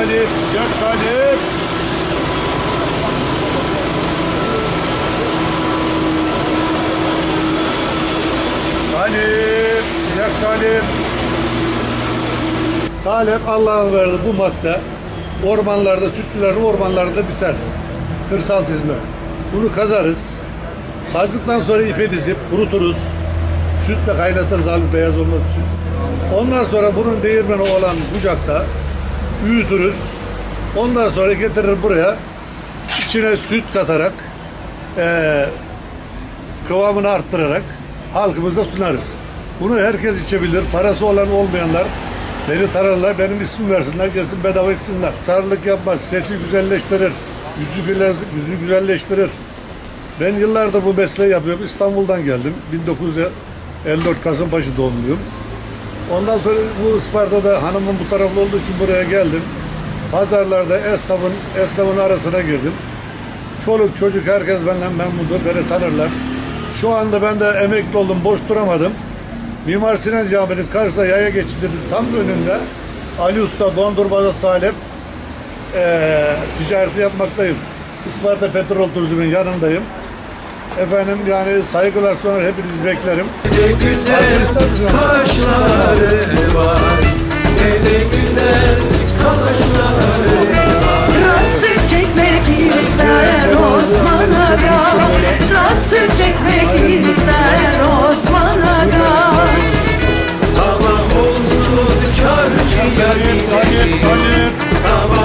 salep, sıcak salep. Salep, sıcak salep. Salep Allah'ın verdiği bu madde ormanlarda, sütçülerin ormanlarda biter. Kırsal hizmet. Bunu kazarız. Kazdıktan sonra ipe dizip kuruturuz. Sütle kaynatırız halbuki beyaz olması için. Ondan sonra bunun değirmeni olan bucakta büyütürüz. Ondan sonra getirir buraya içine süt katarak eee kıvamını arttırarak halkımıza sunarız. Bunu herkes içebilir. Parası olan olmayanlar beni tararlar, benim ismimi versinler, gelsin bedava içsinler. Sarılık yapmaz, sesi güzelleştirir, yüzü, güle, yüzü güzelleştirir. Ben yıllardır bu mesleği yapıyorum. İstanbul'dan geldim. 1954 Kasımpaşa doğumluyum. Ondan sonra bu Isparta'da hanımın bu taraflı olduğu için buraya geldim. Pazarlarda esnafın, esnafın arasına girdim. Çoluk çocuk herkes benden memnundur, beni tanırlar. Şu anda ben de emekli oldum, boş duramadım. Mimar Sinan Camii'nin karşısında yaya geçidinin tam önünde Ali Usta Dondurmacı Salep eee ticareti yapmaktayım. Isparta Petrol Turizmi'nin yanındayım. Efendim yani saygılar sunar hepinizi beklerim. Ne güzel kaşları var. Ne de güzel kaşları var. Rastır çekmek ister Osman Aga. Rastır çekmek ister Osman Aga. Sabah oldu çarşı geldi. Sabah